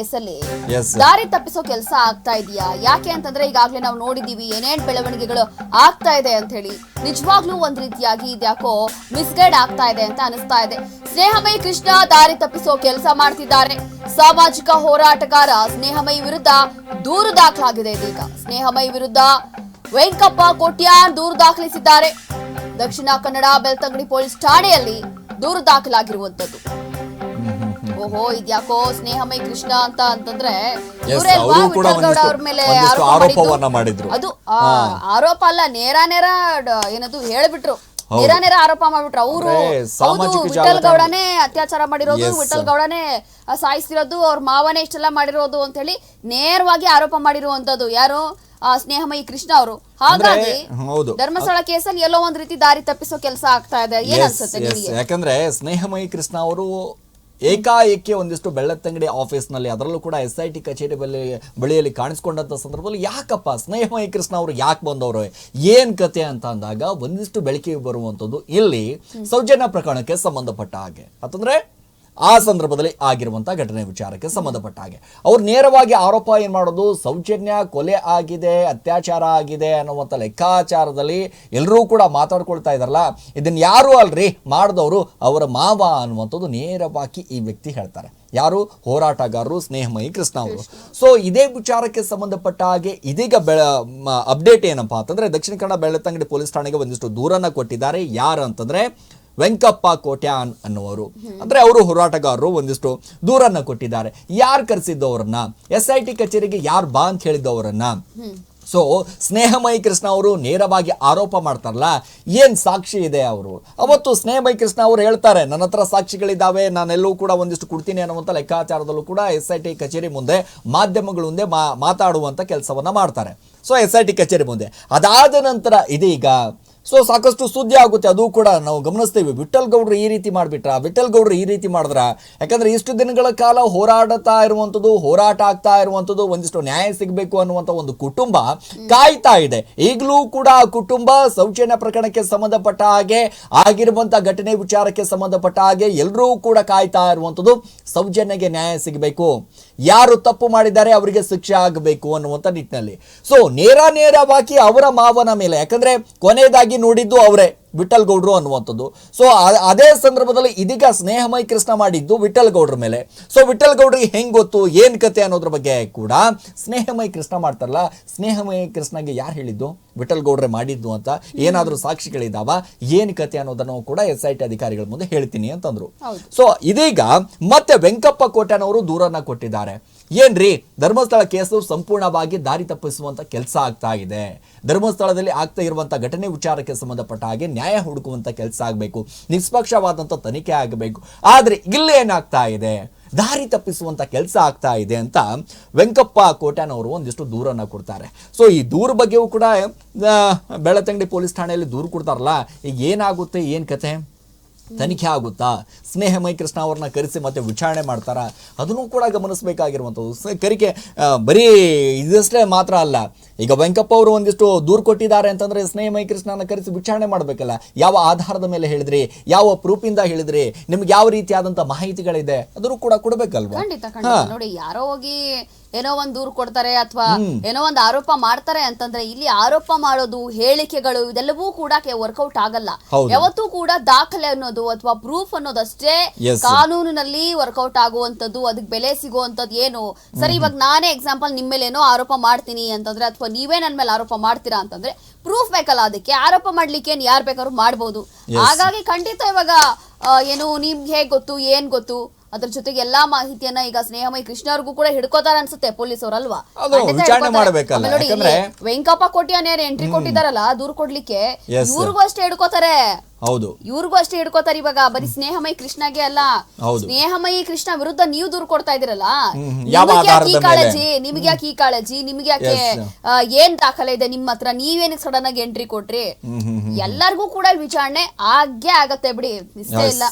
ಕೇಸಲ್ಲಿ. ದಾರಿ ತಪ್ಪಿಸೋ ಕೆಲಸ ಆಗ್ತಾ ಇದೆಯಾ? ಯಾಕೆ ಅಂತಂದ್ರೆ ಈಗಾಗ್ಲೇ ನಾವು ನೋಡಿದೀವಿ ಏನೇನ್ ಬೆಳವಣಿಗೆಗಳು ಆಗ್ತಾ ಇದೆ ಅಂತ ಹೇಳಿ. ನಿಜವಾಗ್ಲೂ ಒಂದ್ ರೀತಿಯಾಗಿ ಇದ್ಯಾಕೋ ಮಿಸ್ಗೈಡ್ ಆಗ್ತಾ ಇದೆ ಅಂತ ಅನಿಸ್ತಾ ಇದೆ. ಸ್ನೇಹಮಯಿ ಕೃಷ್ಣ ದಾರಿ ತಪ್ಪಿಸೋ ಕೆಲಸ ಮಾಡ್ತಿದ್ದಾರೆ. ಸಾಮಾಜಿಕ ಹೋರಾಟಗಾರ ಸ್ನೇಹಮಯಿ ವಿರುದ್ಧ ದೂರು ದಾಖಲಾಗಿದೆ ಇದೀಗ. ಸ್ನೇಹಮಯಿ ವಿರುದ್ಧ ವೆಂಕಪ್ಪ ಕೋಟ್ಯಾನ್ ದೂರು ದಾಖಲಿಸಿದ್ದಾರೆ. ದಕ್ಷಿಣ ಕನ್ನಡ ಬೆಳ್ತಂಗಡಿ ಪೊಲೀಸ್ ಠಾಣೆಯಲ್ಲಿ ದೂರು ದಾಖಲಾಗಿರುವಂತದ್ದು ಓಹೋ ಇದ್ಯಾಕೋ ಸ್ನೇಹಮಯ ಕೃಷ್ಣ ಅಂತ ಅಂತಂದ್ರೆ Yes, ಇವ್ರೇ ಅಲ್ವಾ ಅವ್ರು ಕೂಡ ವಿಠಲ್ ಗೌಡ ಒಂದಿಷ್ಟು- ಅವ್ರ ಮೇಲೆ ಒಂದಿಷ್ಟು ಆರೋಪ ಆರೋಪವನ್ನ ಮಾಡಿದ್ದು? ಮಾಡಿದ್ರು. ಅದು ಆ, ಆರೋಪ ಅಲ್ಲ ನೇರ ನೇರ ಡ- ಏನದು ಹೇಳ್ಬಿಟ್ರು ನೇರ ನೇರ ಆರೋಪ ಮಾಡ್ಬಿಟ್ರು ಅವರು ಸಾಮಾಜಿಕ ವಿಠಲ್ ಜಾಲತಾಣ- ಗೌಡನೇ ಅತ್ಯಾಚಾರ ಮಾಡಿರೋದು Yes. ವಿಠಲ್ ಗೌಡನೇ ಆ, ಸಾಯಿಸಿರೋದು ಅವ್ರ ಮಾವನೇ ಇಷ್ಟೆಲ್ಲ ಮಾಡಿರೋದು ಅಂತ ಹೇಳಿ ನೇರವಾಗಿ ಆರೋಪ ಮಾಡಿರುವಂತದ್ದು ಯಾರು ಆ, ಸ್ನೇಹಮಯಿ ಕೃಷ್ಣ ಅವರು ಹಾಗಾಗಿ ಹೌದು. ಧರ್ಮಸ್ಥಳ ಕೇಸಲ್ಲಿ ಎಲ್ಲೋ ಒಂದ್ ರೀತಿ ದಾರಿ ತಪ್ಪಿಸೋ ಕೆಲಸ ಆಗ್ತಾ ಇದೆ ಏನ್ Yes, ಅನ್ಸುತ್ತೆ yes. ನಿಮಗೆ ಯಾಕಂದ್ರೆ ಸ್ನೇಹಮಯಿ ಕೃಷ್ಣ ಅವರು ಏಕಾಏಕಿ ಒಂದಿಷ್ಟು ಬೆಳ್ಳತ್ತಂಗಡಿ ಆಫೀಸ್ನಲ್ಲಿ, ಅದರಲ್ಲೂ ಕೂಡ ಎಸ್ ಐ ಟಿ ಕಚೇರಿ ಬಳಿ ಬಳಿಯಲ್ಲಿ ಕಾಣಿಸ್ಕೊಂಡಂಥ ಸಂದರ್ಭದಲ್ಲಿ ಯಾಕಪ್ಪ ಸ್ನೇಹಮಯಿ ಕೃಷ್ಣ ಅವರು ಯಾಕೆ ಬಂದವರು? ಏನು ಕತೆ ಅಂತ ಅಂದಾಗ, ಒಂದಿಷ್ಟು ಬೆಳಕಿಗೆ ಬರುವಂಥದ್ದು ಇಲ್ಲಿ ಸೌಜನ್ಯ ಪ್ರಕರಣಕ್ಕೆ ಸಂಬಂಧಪಟ್ಟ ಹಾಗೆ. ಅಂತಂದ್ರೆ ಆ ಸಂದರ್ಭದಲ್ಲಿ ಆಗಿರುವಂಥ ಘಟನೆ ವಿಚಾರಕ್ಕೆ ಸಂಬಂಧಪಟ್ಟ ಹಾಗೆ. ಅವ್ರು ನೇರವಾಗಿ ಆರೋಪ ಏನು ಮಾಡೋದು? ಸೌಜನ್ಯ ಕೊಲೆ ಆಗಿದೆ ಅತ್ಯಾಚಾರ ಆಗಿದೆ ಅನ್ನುವಂಥ ಲೆಕ್ಕಾಚಾರದಲ್ಲಿ ಎಲ್ಲರೂ ಕೂಡ ಮಾತಾಡ್ಕೊಳ್ತಾ ಇದಾರಲ್ಲ ಇದನ್ನ ಯಾರು ಅಲ್ರಿ? ಮಾಡಿದವರು ಅವರ ಮಾವ ಅನ್ನುವಂಥದ್ದು ನೇರವಾಗಿ ಈ ವ್ಯಕ್ತಿ ಹೇಳ್ತಾರೆ. ಯಾರು? ಹೋರಾಟಗಾರರು ಸ್ನೇಹಮಯಿ ಕೃಷ್ಣ ಅವರು. ಸೊ ಇದೇ ವಿಚಾರಕ್ಕೆ ಸಂಬಂಧಪಟ್ಟ ಹಾಗೆ ಇದೀಗ ಬೆಳ ಅಪ್ಡೇಟ್ ಏನಪ್ಪಾ ಅಂತಂದ್ರೆ ದಕ್ಷಿಣ ಕನ್ನಡ ಬೆಳ್ಳತಂಗಡಿ ಪೊಲೀಸ್ ಠಾಣೆಗೆ ಒಂದಿಷ್ಟು ದೂರನ್ನ ಕೊಟ್ಟಿದ್ದಾರೆ. ಯಾರು ಅಂತಂದ್ರೆ ವೆಂಕಪ್ಪ ಕೋಟ್ಯಾನ್ ಅನ್ನುವರು. ಅಂದ್ರೆ ಅವರು ಹೋರಾಟಗಾರರು ಒಂದಿಷ್ಟು ದೂರನ್ನ ಕೊಟ್ಟಿದ್ದಾರೆ. ಯಾರು ಕರೆಸಿದ್ದು ಅವರನ್ನ ಎಸ್ ಐ ಟಿ ಕಚೇರಿಗೆ ಯಾರು ಬಾ ಅಂತ ಹೇಳಿದ್ದು ಅವರನ್ನ ಸೊ ಸ್ನೇಹಮಯಿ ಕೃಷ್ಣ ಅವರು ನೇರವಾಗಿ ಆರೋಪ ಮಾಡ್ತಾರಲ್ಲ, ಏನ್ ಸಾಕ್ಷಿ ಇದೆ ಅವರು? ಅವತ್ತು ಸ್ನೇಹಮಯಿ ಕೃಷ್ಣ ಅವರು ಹೇಳ್ತಾರೆ, ನನ್ನ ಹತ್ರ ಸಾಕ್ಷಿಗಳಿದ್ದಾವೆ, ನಾನೆಲ್ಲೂ ಕೂಡ ಒಂದಿಷ್ಟು ಕೊಡ್ತೀನಿ ಅನ್ನುವಂಥ ಲೆಕ್ಕಾಚಾರದಲ್ಲೂ ಕೂಡ ಎಸ್ ಐ ಟಿ ಕಚೇರಿ ಮುಂದೆ ಮಾಧ್ಯಮಗಳ ಮುಂದೆ ಮಾತಾಡುವಂಥ ಕೆಲಸವನ್ನ ಮಾಡ್ತಾರೆ. ಸೊ ಎಸ್ ಐ ಟಿ ಕಚೇರಿ ಮುಂದೆ. ಅದಾದ ನಂತರ ಇದೀಗ ಸೊ ಸಾಕಷ್ಟು ಸುದ್ದಿ ಆಗುತ್ತೆ. ಅದು ಕೂಡ ನಾವು ಗಮನಿಸ್ತೇವೆ. ವಿಠಲ್ ಗೌಡ್ರು ಈ ರೀತಿ ಮಾಡಿಬಿಟ್ರ. ವಿಠಲ್ ಗೌಡ್ರು ಈ ರೀತಿ ಮಾಡಿದ್ರ. ಯಾಕಂದ್ರೆ ಇಷ್ಟು ದಿನಗಳ ಕಾಲ ಹೋರಾಡತಾ ಇರುವಂಥದ್ದು, ಹೋರಾಟ ಆಗ್ತಾ ಇರುವಂಥದ್ದು ಒಂದಿಷ್ಟು ನ್ಯಾಯ ಸಿಗಬೇಕು ಅನ್ನುವಂಥ ಒಂದು ಕುಟುಂಬ ಕಾಯ್ತಾ ಇದೆ. ಈಗಲೂ ಕೂಡ ಆ ಕುಟುಂಬ ಸೌಜನ್ಯ ಪ್ರಕರಣಕ್ಕೆ ಸಂಬಂಧಪಟ್ಟ ಹಾಗೆ, ಆಗಿರುವಂಥ ಘಟನೆ ವಿಚಾರಕ್ಕೆ ಸಂಬಂಧಪಟ್ಟ ಹಾಗೆ ಎಲ್ಲರೂ ಕೂಡ ಕಾಯ್ತಾ ಇರುವಂಥದ್ದು ಸೌಜನ್ಯಗೆ ನ್ಯಾಯ ಸಿಗಬೇಕು. ಯಾರು ತಪ್ಪು ಮಾಡಿದ್ದಾರೆ ಅವರಿಗೆ ಶಿಕ್ಷೆ ಆಗಬೇಕು ಅನ್ನುವಂಥ ನಿಟ್ಟಿನಲ್ಲಿ. ಸೊ ನೇರ ನೇರವಾಗಿ ಅವರ ಮಾವನ ಮೇಲೆ. ಯಾಕಂದ್ರೆ ಕೊನೆಯದಾಗಿ ನೋಡಿದ್ದು ಅವರೇ ವಿಠಲ್ ಗೌಡ್ರು ಅನ್ನುವಂಥದ್ದು. ಸೊ ಅದೇ ಸಂದರ್ಭದಲ್ಲಿ ಇದೀಗ ಸ್ನೇಹಮಯ ಕೃಷ್ಣ ಮಾಡಿದ್ದು ವಿಠಲ್ ಗೌಡ್ರ ಮೇಲೆ. ಸೊ ವಿಠಲ್ ಗೌಡ್ರಿಗೆ ಹೆಂಗ್ ಗೊತ್ತು ಏನ್ ಕತೆ ಅನ್ನೋದ್ರ ಬಗ್ಗೆ ಕೂಡ ಸ್ನೇಹಮಯ ಕೃಷ್ಣ ಮಾಡ್ತಾರಲ್ಲ ಸ್ನೇಹಮಯ ಕೃಷ್ಣಗೆ ಯಾರು ಹೇಳಿದ್ದು? ವಿಠಲ್ ಗೌಡ್ರೆ ಮಾಡಿದ್ದು ಅಂತ ಏನಾದರೂ ಸಾಕ್ಷಿಗಳಿದಾವ ಏನ್ ಕತೆ ಅನ್ನೋದನ್ನು ಕೂಡ ಎಸ್ ಐ ಟಿ ಅಧಿಕಾರಿಗಳ ಮುಂದೆ ಹೇಳ್ತೀನಿ ಅಂತಂದ್ರು. ಸೊ ಇದೀಗ ಮತ್ತೆ ವೆಂಕಪ್ಪ ಕೋಟ್ಯಾನವರು ದೂರನ್ನ ಕೊಟ್ಟಿದ್ದಾರೆ. ಏನ್ರಿ? ಧರ್ಮಸ್ಥಳ ಕೇಸು ಸಂಪೂರ್ಣವಾಗಿ ದಾರಿ ತಪ್ಪಿಸುವಂತ ಕೆಲಸ ಆಗ್ತಾ ಇದೆ. ಧರ್ಮಸ್ಥಳದಲ್ಲಿ ಆಗ್ತಾ ಇರುವಂತ ಘಟನೆ ವಿಚಾರಕ್ಕೆ ಸಂಬಂಧಪಟ್ಟ ಹಾಗೆ ನ್ಯಾಯ ಹುಡುಕುವಂತ ಕೆಲಸ ಆಗಬೇಕು. ನಿಷ್ಪಕ್ಷವಾದಂತ ತನಿಖೆ ಆಗಬೇಕು. ಆದ್ರೆ ಇಲ್ಲಿ ಏನಾಗ್ತಾ ಇದೆ? ದಾರಿ ತಪ್ಪಿಸುವಂತ ಕೆಲಸ ಆಗ್ತಾ ಇದೆ ಅಂತ ವೆಂಕಪ್ಪ ಕೋಟ್ಯಾನವರು ಒಂದಿಷ್ಟು ದೂರನ್ನ ಕೊಡ್ತಾರೆ. ಸೊ ಈ ದೂರ ಬಗ್ಗೆಯೂ ಕೂಡ ಬೆಳತಂಗಡಿ ಪೊಲೀಸ್ ಠಾಣೆಯಲ್ಲಿ ದೂರು ಕೊಡ್ತಾರಲ್ಲ, ಈಗ ಏನಾಗುತ್ತೆ, ಏನು ಕತೆ? ತನಿಖೆ ಆಗುತ್ತಾ ಸ್ನೇಹಮಯ ಕೃಷ್ಣ ಅವ್ರನ್ನ ಕರೆಸಿ ಮತ್ತೆ ವಿಚಾರಣೆ ಮಾಡ್ತಾರ? ಅದನ್ನು ಕೂಡ ಗಮನಿಸಬೇಕಾಗಿರುವಂಥದ್ದು. ಕರಿಕೆ ಬರೀ ಇದಷ್ಟೇ ಮಾತ್ರ ಅಲ್ಲ. ಈಗ ವೆಂಕಪ್ಪ ಅವರು ಒಂದಿಷ್ಟು ದೂರು ಕೊಟ್ಟಿದ್ದಾರೆ ಅಂತಂದ್ರೆ ಸ್ನೇಹಮಯ ಕೃಷ್ಣನ ಕರೆಸಿ ವಿಚಾರಣೆ ಮಾಡಬೇಕಲ್ಲ. ಯಾವ ಆಧಾರದ ಮೇಲೆ ಹೇಳಿದ್ರಿ? ಯಾವ ಪ್ರೂಫಿಂದ ಹೇಳಿದ್ರಿ? ನಿಮ್ಗೆ ಯಾವ ರೀತಿಯಾದಂಥ ಮಾಹಿತಿಗಳಿದೆ? ಅದನ್ನು ಕೂಡ ಕೊಡಬೇಕಲ್ವಾ? ನೋಡಿ ಯಾರೋ ಹೋಗಿ ಏನೋ ಒಂದ್ ದೂರು ಕೊಡ್ತಾರೆ ಅಥವಾ ಏನೋ ಒಂದ್ ಆರೋಪ ಮಾಡ್ತಾರೆ ಅಂತಂದ್ರೆ ಇಲ್ಲಿ ಆರೋಪ ಮಾಡೋದು ಹೇಳಿಕೆಗಳು ಇದೆಲ್ಲವೂ ಕೂಡ ವರ್ಕೌಟ್ ಆಗಲ್ಲ. ಯಾವತ್ತೂ ಕೂಡ ದಾಖಲೆ ಅನ್ನೋದು ಅಥವಾ ಪ್ರೂಫ್ ಅನ್ನೋದಷ್ಟೇ ಅಷ್ಟೇ ಕಾನೂನಿನಲ್ಲಿ ವರ್ಕೌಟ್ ಆಗುವಂತದ್ದು ಅದಕ್ಕೆ ಬೆಲೆ ಸಿಗುವಂತದ್ದು ಏನು? ಸರಿ ಇವಾಗ ನಾನೇ ಎಕ್ಸಾಂಪಲ್ ನಿಮ್ಮ ಮೇಲೆ ಏನೋ ಆರೋಪ ಮಾಡ್ತೀನಿ ಅಂತಂದ್ರೆ ಅಥವಾ ನೀವೇ ನನ್ನ ಮೇಲೆ ಆರೋಪ ಮಾಡ್ತೀರಾ ಅಂತಂದ್ರೆ ಪ್ರೂಫ್ ಬೇಕಲ್ಲ ಅದಕ್ಕೆ. ಆರೋಪ ಮಾಡ್ಲಿಕ್ಕೆ ಏನ್ ಯಾರು ಬೇಕಾದ್ರೂ ಮಾಡ್ಬೋದು. ಹಾಗಾಗಿ ಖಂಡಿತ ಇವಾಗ ಏನು ನಿಮ್ಗೆ ಹೇಗ್ ಗೊತ್ತು ಏನ್ ಗೊತ್ತು? ಅದ್ರ ಜೊತೆಗೆ ಎಲ್ಲಾ ಮಾಹಿತಿಯನ್ನ ಈಗ ಸ್ನೇಹಮಯ ಕೃಷ್ಣ ಅವ್ರಿಗೂ ಕೂಡ ಹಿಡ್ಕೋತಾರ ಅನ್ಸುತ್ತೆ ಪೊಲೀಸ್ ಅವರಲ್ವಾ ವೆಂಕಪ್ಪ ವೆಂಕಪ್ಪ ಕೊಟ್ಟಿಯಾನೆ ಎಂಟ್ರಿ ಕೊಟ್ಟಿದಾರಲ್ಲ ದೂರ್ ಕೊಡ್ಲಿಕ್ಕೆ. ಇವ್ರಿಗೂ ಅಷ್ಟೇ ಹಿಡ್ಕೋತಾರೆ. ಹೌದು. ಇವ್ರಿಗೂ ಅಷ್ಟೇ ಹಿಡ್ಕೋತಾರೆ ಇವಾಗ ಬರೀ ಸ್ನೇಹಮಯ ಕೃಷ್ಣಗೆ ಅಲ್ಲ. ಸ್ನೇಹಮಯಿ ಕೃಷ್ಣ ವಿರುದ್ಧ ನೀವು ದೂರು ಕೊಡ್ತಾ ಇದೀರಲ್ಲ ಯಾಕೆ ಈ? ಕಾಳಜಿ? ನಿಮ್ಗೆ ಯಾಕೆ ಈ ಕಾಳಜಿ? ನಿಮ್ಗೆ ಯಾಕೆ ಏನ್ ದಾಖಲೆ ಇದೆ ನಿಮ್ಮ ಹತ್ರ? ನೀವೇನಕ್ಕೆ ಸಡನ್ ಆಗಿ ಎಂಟ್ರಿ ಕೊಟ್ರಿ? ಎಲ್ಲರಿಗೂ ಕೂಡ ವಿಚಾರಣೆ ಆಗೇ ಆಗತ್ತೆ ಬಿಡಿ. ಇಲ್ಲ.